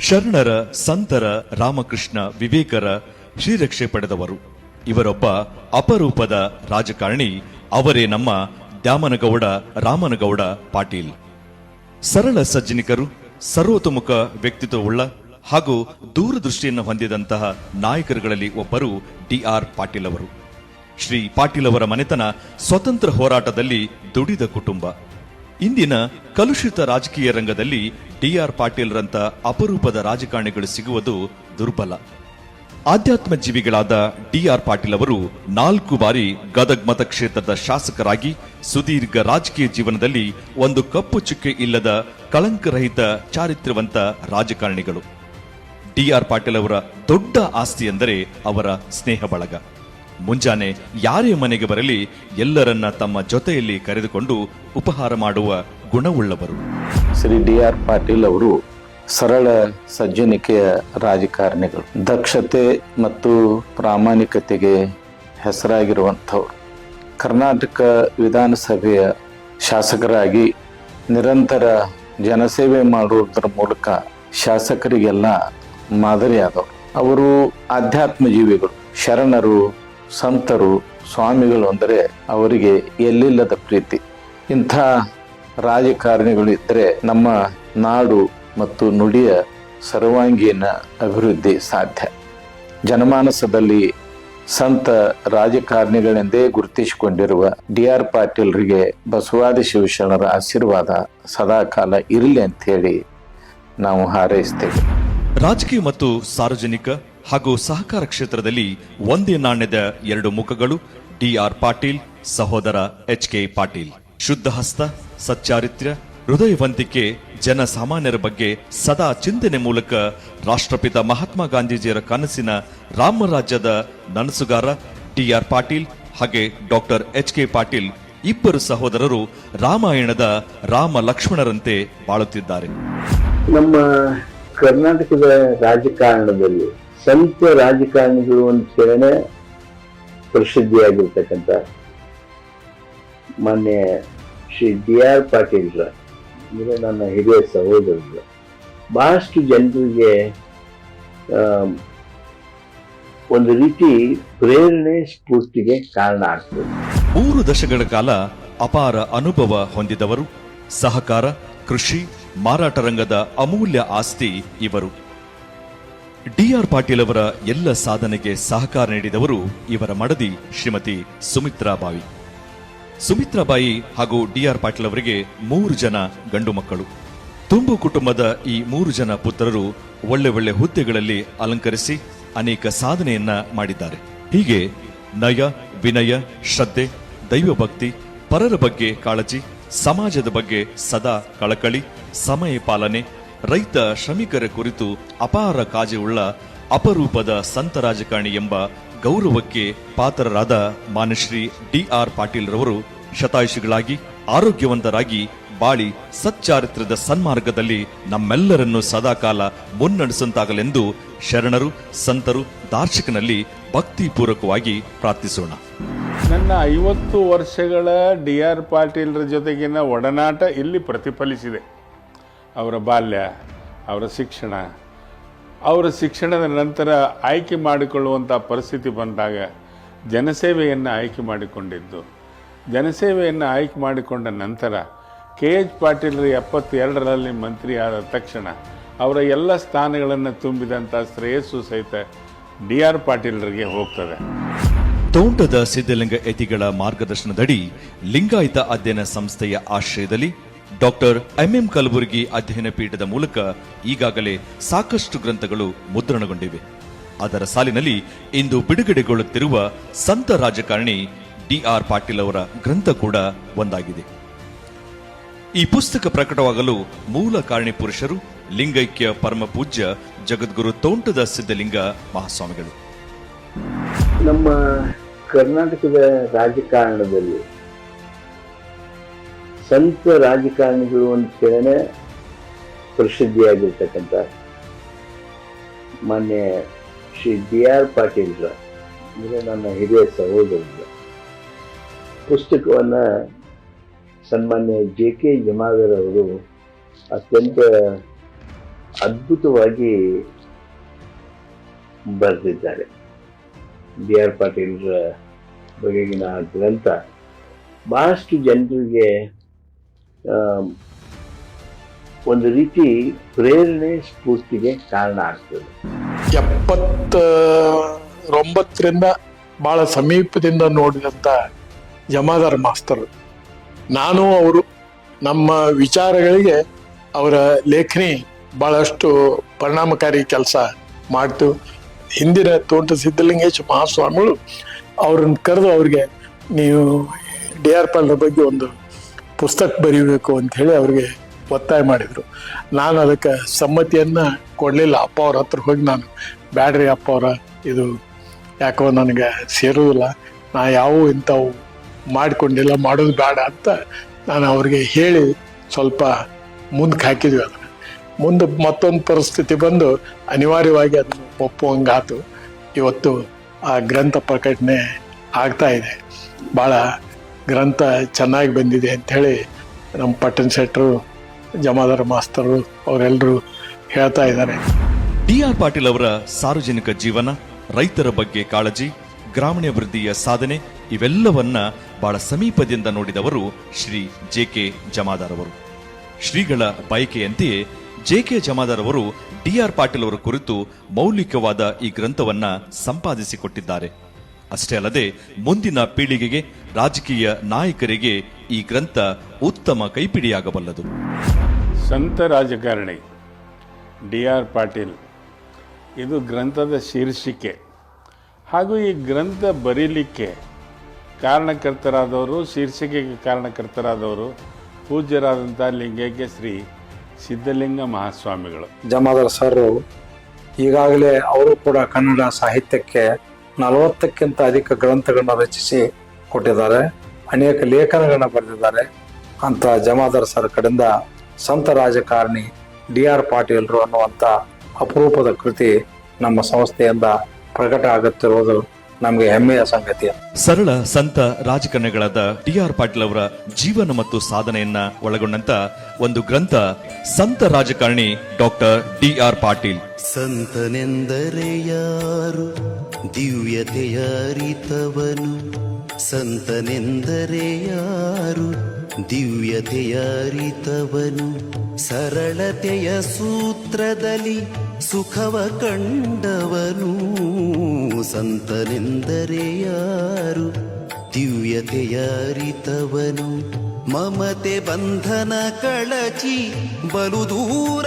ಶರಣರ ಸಂತರ ರಾಮಕೃಷ್ಣ ವಿವೇಕರ ಶ್ರೀರಕ್ಷೆ ಪಡೆದವರು. ಇವರೊಬ್ಬ ಅಪರೂಪದ ರಾಜಕಾರಣಿ, ಅವರೇ ನಮ್ಮ ದ್ಯಾಮನಗೌಡ, ರಾಮನಗೌಡ ಪಾಟೀಲ್. ಸರಳ ಸಜ್ಜನಿಕರು, ಸರ್ವತೋಮುಖ ವ್ಯಕ್ತಿತ್ವವುಳ್ಳ ಹಾಗೂ ದೂರದೃಷ್ಟಿಯನ್ನು ಹೊಂದಿದಂತಹ ನಾಯಕರುಗಳಲ್ಲಿ ಒಬ್ಬರು ಡಿಆರ್ ಪಾಟೀಲ್ ಅವರು. ಶ್ರೀ ಪಾಟೀಲ್ ಅವರ ಮನೆತನ ಸ್ವತಂತ್ರ ಹೋರಾಟದಲ್ಲಿ ದುಡಿದ ಕುಟುಂಬ. ಇಂದಿನ ಕಲುಷಿತ ರಾಜಕೀಯ ರಂಗದಲ್ಲಿ ಡಿಆರ್ ಪಾಟೀಲ್ರಂತ ಅಪರೂಪದ ರಾಜಕಾರಣಿಗಳು ಸಿಗುವುದು ದುರ್ಬಲ. ಆಧ್ಯಾತ್ಮ ಜೀವಿಗಳಾದ ಡಿಆರ್ ಪಾಟೀಲ್ ಅವರು ನಾಲ್ಕು ಬಾರಿ ಗದಗ್ ಮತಕ್ಷೇತ್ರದ ಶಾಸಕರಾಗಿ ಸುದೀರ್ಘ ರಾಜಕೀಯ ಜೀವನದಲ್ಲಿ ಒಂದು ಕಪ್ಪು ಚುಕ್ಕೆ ಇಲ್ಲದ ಕಳಂಕರಹಿತ ಚಾರಿತ್ರ್ಯವಂತ ರಾಜಕಾರಣಿಗಳು. ಡಿಆರ್ ಪಾಟೀಲ್ ಅವರ ದೊಡ್ಡ ಆಸ್ತಿ ಎಂದರೆ ಅವರ ಸ್ನೇಹ ಬಳಗ. ಮುಂಜಾನೆ ಯಾರೇ ಮನೆಗೆ ಬರಲಿ ಎಲ್ಲರನ್ನ ತಮ್ಮ ಜೊತೆಯಲ್ಲಿ ಕರೆದುಕೊಂಡು ಉಪಹಾರ ಮಾಡುವ ಗುಣವುಳ್ಳವರು. ಶ್ರೀ ಡಿ ಆರ್ ಪಾಟೀಲ್ ಅವರು ಸರಳ ಸಜ್ಜನಿಕೆಯ ರಾಜಕಾರಣಿಗಳು. ದಕ್ಷತೆ ಮತ್ತು ಪ್ರಾಮಾಣಿಕತೆಗೆ ಹೆಸರಾಗಿರುವಂಥವ್ರು. ಕರ್ನಾಟಕ ವಿಧಾನಸಭೆಯ ಶಾಸಕರಾಗಿ ನಿರಂತರ ಜನಸೇವೆ ಮಾಡುವುದರ ಮೂಲಕ ಶಾಸಕರಿಗೆಲ್ಲ ಮಾದರಿಯಾದವರು. ಅವರು ಆಧ್ಯಾತ್ಮ ಜೀವಿಗಳು. ಶರಣರು, ಸಂತರು, ಸ್ವಾಮಿಗಳು ಅಂದರೆ ಅವರಿಗೆ ಎಲ್ಲಿಲ್ಲದ ಪ್ರೀತಿ. ಇಂಥ ರಾಜಕಾರಣಿಗಳು ಇದ್ದರೆ ನಮ್ಮ ನಾಡು ಮತ್ತು ನುಡಿಯ ಸರ್ವಾಂಗೀಣ ಅಭಿವೃದ್ಧಿ ಸಾಧ್ಯ. ಜನಮಾನಸದಲ್ಲಿ ಸಂತ ರಾಜಕಾರಣಿಗಳೆಂದೇ ಗುರುತಿಸಿಕೊಂಡಿರುವ ಡಿ ಆರ್ ಪಾಟೀಲ್ರಿಗೆ ಬಸವಾದಿ ಶಿವಶರಣರ ಆಶೀರ್ವಾದ ಸದಾಕಾಲ ಇರಲಿ ಅಂತ ಹೇಳಿ ನಾವು ಹಾರೈಸ್ತೇವೆ. ರಾಜಕೀಯ ಮತ್ತು ಸಾರ್ವಜನಿಕ ಹಾಗೂ ಸಹಕಾರ ಕ್ಷೇತ್ರದಲ್ಲಿ ಒಂದೇ ನಾಣ್ಯದ ಎರಡು ಮುಖಗಳು ಡಿಆರ್ ಪಾಟೀಲ್, ಸಹೋದರ ಎಚ್ ಕೆ ಪಾಟೀಲ್. ಶುದ್ಧ ಹಸ್ತ ಸಚ್ಚಾರಿತ್ರ್ಯ, ಹೃದಯವಂತಿಕೆ, ಜನಸಾಮಾನ್ಯರ ಬಗ್ಗೆ ಸದಾ ಚಿಂತನೆ ಮೂಲಕ ರಾಷ್ಟ್ರಪಿತ ಮಹಾತ್ಮ ಗಾಂಧೀಜಿಯರ ಕನಸಿನ ರಾಮರಾಜ್ಯದ ನನಸುಗಾರ ಟಿಆರ್ ಪಾಟೀಲ್ ಹಾಗೆ ಡಾಕ್ಟರ್ ಎಚ್ ಕೆ ಪಾಟೀಲ್ ಇಬ್ಬರು ಸಹೋದರರು ರಾಮಾಯಣದ ರಾಮ ಲಕ್ಷ್ಮಣರಂತೆ ಬಾಳುತ್ತಿದ್ದಾರೆ. ನಮ್ಮ ಕರ್ನಾಟಕದ ರಾಜಕಾರಣದಲ್ಲಿ ಸಂತ ರಾಜಕಾರಣಿಗಳು ಅಂತ ಹೇಳನೆ ಪ್ರಸಿದ್ಧಿಯಾಗಿರ್ತಕ್ಕಂಥ ಮಾನ್ಯ ಶ್ರೀ ಡಿ ಆರ್ ಪಾಟೀಲ್ರ ಅಂದರೆ ನನ್ನ ಹಿರಿಯ ಸಹೋದರರು. ಬಹಳಷ್ಟು ಜನರಿಗೆ ಒಂದು ರೀತಿ ಪ್ರೇರಣೆ ಸ್ಫೂರ್ತಿಗೆ ಕಾರಣ ಆಗ್ತದೆ. ಮೂರು ದಶಕಗಳ ಕಾಲ ಅಪಾರ ಅನುಭವ ಹೊಂದಿದವರು. ಸಹಕಾರ, ಕೃಷಿ, ಮಾರಾಟ ರಂಗದ ಅಮೂಲ್ಯ ಆಸ್ತಿ ಇವರು. ಡಿಆರ್ ಪಾಟೀಲ್ ಅವರ ಎಲ್ಲ ಸಾಧನೆಗೆ ಸಹಕಾರ ನೀಡಿದವರು ಇವರ ಮಡದಿ ಶ್ರೀಮತಿ ಸುಮಿತ್ರಾ ಬಾವಿ. ಸುಮಿತ್ರಾಬಾಯಿ ಹಾಗೂ ಡಿಆರ್ ಪಾಟೀಲ್ ಅವರಿಗೆ ಮೂರು ಜನ ಗಂಡು ಮಕ್ಕಳು. ತುಂಬು ಕುಟುಂಬದ ಈ ಮೂರು ಜನ ಪುತ್ರರು ಒಳ್ಳೆ ಒಳ್ಳೆ ಹುದ್ದೆಗಳಲ್ಲಿ ಅಲಂಕರಿಸಿ ಅನೇಕ ಸಾಧನೆಯನ್ನ ಮಾಡಿದ್ದಾರೆ. ಹೀಗೆ ನಯ, ವಿನಯ, ಶ್ರದ್ಧೆ, ದೈವಭಕ್ತಿ, ಪರರ ಬಗ್ಗೆ ಕಾಳಜಿ, ಸಮಾಜದ ಬಗ್ಗೆ ಸದಾ ಕಳಕಳಿ, ಸಮಯ ಪಾಲನೆ, ರೈತ ಶ್ರಮಿಕರ ಕುರಿತು ಅಪಾರ ಕಾಳಜಿಯುಳ್ಳ ಅಪರೂಪದ ಸಂತ ರಾಜಕಾರಣಿ ಎಂಬ ಗೌರವಕ್ಕೆ ಪಾತ್ರರಾದ ಮಾನಶ್ರೀ ಡಿಆರ್ ಪಾಟೀಲ್ ರವರು ಶತಾಯುಷಿಗಳಾಗಿ, ಆರೋಗ್ಯವಂತರಾಗಿ, ಬಾಳಿ ಸಚ್ಚಾರಿತ್ರ್ಯದ ಸನ್ಮಾರ್ಗದಲ್ಲಿ ನಮ್ಮೆಲ್ಲರನ್ನು ಸದಾಕಾಲ ಮುನ್ನಡೆಸಂತಾಗಲೆಂದು ಶರಣರು, ಸಂತರು ದಾರ್ಶಕನಲ್ಲಿ ಭಕ್ತಿಪೂರ್ವಕವಾಗಿ ಪ್ರಾರ್ಥಿಸೋಣ. ನನ್ನ ಐವತ್ತು ವರ್ಷಗಳ ಡಿ ಆರ್ ಪಾಟೀಲ್ರ ಜೊತೆಗಿನ ಒಡನಾಟ ಇಲ್ಲಿ ಪ್ರತಿಫಲಿಸಿದೆ. ಅವರ ಬಾಲ್ಯ, ಅವರ ಶಿಕ್ಷಣ ಅವರ ಶಿಕ್ಷಣದ ನಂತರ ಆಯ್ಕೆ ಮಾಡಿಕೊಳ್ಳುವಂಥ ಪರಿಸ್ಥಿತಿ ಬಂದಾಗ ಜನಸೇವೆಯನ್ನು ಆಯ್ಕೆ ಮಾಡಿಕೊಂಡಿದ್ದು. ಜನಸೇವೆಯನ್ನು ಆಯ್ಕೆ ಮಾಡಿಕೊಂಡ ನಂತರ ಕೆ ಎಚ್ ಪಾಟೀಲ್ರ ಎಪ್ಪತ್ತೆರಡರಲ್ಲಿ ಮಂತ್ರಿ ಆದ ತಕ್ಷಣ ಅವರ ಎಲ್ಲ ಸ್ಥಾನಗಳನ್ನು ತುಂಬಿದಂಥ ಶ್ರೇಯಸ್ಸು ಸಹಿತ ಡಿ ಆರ್ ಪಾಟೀಲ್ರಿಗೆ ಹೋಗ್ತದೆ. ತೋಂಟದ ಸಿದ್ಧಲಿಂಗ ಯತಿಗಳ ಮಾರ್ಗದರ್ಶನದಡಿ ಲಿಂಗಾಯತ ಅಧ್ಯಯನ ಸಂಸ್ಥೆಯ ಆಶ್ರಯದಲ್ಲಿ ಡಾಕ್ಟರ್ ಎಂಎಂ ಕಲಬುರಗಿ ಅಧ್ಯಯನ ಪೀಠದ ಮೂಲಕ ಈಗಾಗಲೇ ಸಾಕಷ್ಟು ಗ್ರಂಥಗಳು ಮುದ್ರಣಗೊಂಡಿವೆ. ಅದರ ಸಾಲಿನಲ್ಲಿ ಇಂದು ಬಿಡುಗಡೆಗೊಳ್ಳುತ್ತಿರುವ ಸಂತ ರಾಜಕಾರಣಿ ಡಿಆರ್ ಪಾಟೀಲ್ ಅವರ ಗ್ರಂಥ ಕೂಡ ಒಂದಾಗಿದೆ. ಈ ಪುಸ್ತಕ ಪ್ರಕಟವಾಗಲು ಮೂಲ ಕಾರಣಿ ಪುರುಷರು, ಲಿಂಗೈಕ್ಯ ಪರಮ ಪೂಜ್ಯ, ಜಗದ್ಗುರು ತೋಂಟದ ಸಿದ್ಧಲಿಂಗ ಮಹಾಸ್ವಾಮಿಗಳು. ನಮ್ಮ ಕರ್ನಾಟಕದ ರಾಜಕಾರಣದಲ್ಲಿ ಸಂತ ರಾಜಕಾರಣಿಗಳು ಅಂತ ಹೇಳನೆ ಪ್ರಸಿದ್ಧಿಯಾಗಿರ್ತಕ್ಕಂಥ ಮಾನ್ಯ ಶ್ರೀ ಬಿ ಆರ್ ಪಾಟೀಲ್ರ ಅಂದರೆ ನನ್ನ ಹಿರಿಯ ಸಹೋದರರ. ಪುಸ್ತಕವನ್ನು ಸನ್ಮಾನ್ಯ ಜೆ ಕೆ ಜಮಾದರ್ ಅವರು ಅತ್ಯಂತ ಅದ್ಭುತವಾಗಿ ಬರೆದಿದ್ದಾರೆ. ಬಿ ಆರ್ ಪಾಟೀಲ್ರ ಬಗೆಗಿನ ಗ್ರಂಥ. ಬಹಳಷ್ಟು ಜನರಿಗೆ ಒಂದು ರೀತಿ ಪ್ರೇರಣೆ ಸ್ಫೂರ್ತಿಗೆ ಕಾರಣ ಆಗ್ತದೆ. ಎಪ್ಪತ್ತ ಒಂಬತ್ತರಿಂದ ಬಹಳ ಸಮೀಪದಿಂದ ನೋಡಿದಂಥ ಜಮಾದಾರ್ ಮಾಸ್ತರು. ನಾನು, ಅವರು, ನಮ್ಮ ವಿಚಾರಗಳಿಗೆ ಅವರ ಲೇಖನಿ ಬಹಳಷ್ಟು ಪರಿಣಾಮಕಾರಿ ಕೆಲಸ ಮಾಡ್ತು. ಹಿಂದಿನ ತೋಟ ಸಿದ್ಧಲಿಂಗೇಶ ಮಹಾಸ್ವಾಮಿಗಳು ಅವ್ರನ್ನ ಕರೆದು ಅವ್ರಿಗೆ ನೀವು ಡಿ ಆರ್ ಬಗ್ಗೆ ಒಂದು ಪುಸ್ತಕ ಬರೀಬೇಕು ಹೇಳಿ ಅವ್ರಿಗೆ ಒತ್ತಾಯ ಮಾಡಿದರು. ನಾನು ಅದಕ್ಕೆ ಸಮ್ಮತಿಯನ್ನು ಕೊಡಲಿಲ್ಲ. ಅಪ್ಪ ಅವ್ರ ಹತ್ರ ಹೋಗಿ ನಾನು, ಬ್ಯಾಡ್ರಿ ಅಪ್ಪ ಅವರ, ಇದು ಯಾಕೋ ನನಗೆ ಸೇರೋದಿಲ್ಲ. ನಾ ಯಾವ ಇಂಥವು ಮಾಡಿಕೊಂಡಿಲ್ಲ, ಮಾಡೋದು ಬೇಡ ಅಂತ ನಾನು ಅವ್ರಿಗೆ ಹೇಳಿ ಸ್ವಲ್ಪ ಮುಂದಕ್ಕೆ ಹಾಕಿದ್ವಿ ಅದನ್ನು. ಮುಂದೆ ಮತ್ತೊಂದು ಪರಿಸ್ಥಿತಿ ಬಂದು ಅನಿವಾರ್ಯವಾಗಿ ಅದನ್ನು ಒಪ್ಪುವಂಗಾತು. ಇವತ್ತು ಆ ಗ್ರಂಥ ಪ್ರಕಟಣೆ ಆಗ್ತಾ ಇದೆ. ಭಾಳ ಗ್ರಂಥ ಚೆನ್ನಾಗಿ ಬಂದಿದೆ ಅಂಥೇಳಿ ನಮ್ಮ ಪಟ್ಟಣ ಶೆಟ್ಟರು, ಜಮಾದಾರ ಮಾಸ್ತರು ಅವರೆಲ್ಲರೂ ಹೇಳ್ತಾ ಇದ್ದಾರೆ. ಡಿ ಆರ್ ಪಾಟೀಲ್ ಅವರ ಸಾರ್ವಜನಿಕ ಜೀವನ, ರೈತರ ಬಗ್ಗೆ ಕಾಳಜಿ ಗ್ರಾಮೀಣಾಭಿವೃದ್ಧಿಯ ಸಾಧನೆ, ಇವೆಲ್ಲವನ್ನ ಬಹಳ ಸಮೀಪದಿಂದ ನೋಡಿದವರು ಶ್ರೀ ಜೆ ಕೆ ಜಮಾದಾರ್ ಅವರು. ಶ್ರೀಗಳ ಬಯಕೆಯಂತೆಯೇ ಜೆ ಕೆ ಜಮಾದಾರ್ ಅವರು ಡಿಆರ್ ಪಾಟೀಲ್ ಅವರ ಕುರಿತು ಮೌಲಿಕವಾದ ಈ ಗ್ರಂಥವನ್ನ ಸಂಪಾದಿಸಿಕೊಟ್ಟಿದ್ದಾರೆ. ಅಷ್ಟೇ ಅಲ್ಲದೆ ಮುಂದಿನ ಪೀಳಿಗೆಗೆ ರಾಜಕೀಯ ನಾಯಕರಿಗೆ ಈ ಗ್ರಂಥ ಉತ್ತಮ ಕೈಪಿಡಿಯಾಗಬಲ್ಲದು. ಸಂತ ರಾಜಕಾರಣಿ ಡಿ ಆರ್ ಪಾಟೀಲ್ ಇದು ಗ್ರಂಥದ ಶೀರ್ಷಿಕೆ. ಹಾಗೂ ಈ ಗ್ರಂಥ ಬರೀಲಿಕ್ಕೆ ಕಾರಣಕರ್ತರಾದವರು ಶೀರ್ಷಿಕೆಗೆ ಕಾರಣಕರ್ತರಾದವರು ಪೂಜ್ಯರಾದಂಥ ಲಿಂಗೈಕ್ಯ ಶ್ರೀ ಸಿದ್ಧಲಿಂಗ ಮಹಾಸ್ವಾಮಿಗಳು. ಜಮಾದರ್ ಸರ್ ಈಗಾಗಲೇ ಅವರು ಕೂಡ ಕನ್ನಡ ಸಾಹಿತ್ಯಕ್ಕೆ ನಲವತ್ತಕ್ಕಿಂತ ಅಧಿಕ ಗ್ರಂಥಗಳನ್ನ ರಚಿಸಿ ಕೊಟ್ಟಿದ್ದಾರೆ. ಅನೇಕ ಲೇಖನಗಳನ್ನ ಬರೆದಿದ್ದಾರೆ. ಅಂತ ಜಮಾದಾರ್ ಸರ್ ಕಡೆಯಿಂದ ಸಂತ ರಾಜಕಾರಣಿ ಡಿ ಆರ್ ಪಾಟೀಲ್ರು ಅನ್ನುವಂಥ ಅಪರೂಪದ ಕೃತಿ ನಮ್ಮ ಸಂಸ್ಥೆಯಿಂದ ಪ್ರಕಟ ಆಗುತ್ತಿರುವುದು ನಮಗೆ ಹೆಮ್ಮೆಯ ಸಂಗತಿ. ಸರಳ ಸಂತ ರಾಜಕಾರಣಿಗಳಾದ ಡಿ ಆರ್ ಪಾಟೀಲ್ ಅವರ ಜೀವನ ಮತ್ತು ಸಾಧನೆಯನ್ನ ಒಳಗೊಂಡಂತ ಒಂದು ಗ್ರಂಥ ಸಂತ ರಾಜಕಾರಣಿ ಡಾಕ್ಟರ್ ಡಿ ಆರ್ ಪಾಟೀಲ್. ಸಂತನೆಂದರೆ ಯಾರು? ದಿವ್ಯತೆಯ ಅರಿತವನು ಸಂತನೆಂದರೆ ಯಾರು? ದಿವ್ಯತೆಯ ಅರಿತವನು ಸರಳತೆಯ ಸೂತ್ರದಲ್ಲಿ ಸುಖವ ಕಂಡವನು. ಸಂತನೆಂದರೆ ಯಾರು? ದಿವ್ಯತೆಯ ಅರಿತವನು ಮಮತೆ ಬಂಧನ ಕಳಚಿ ಬಲು ದೂರ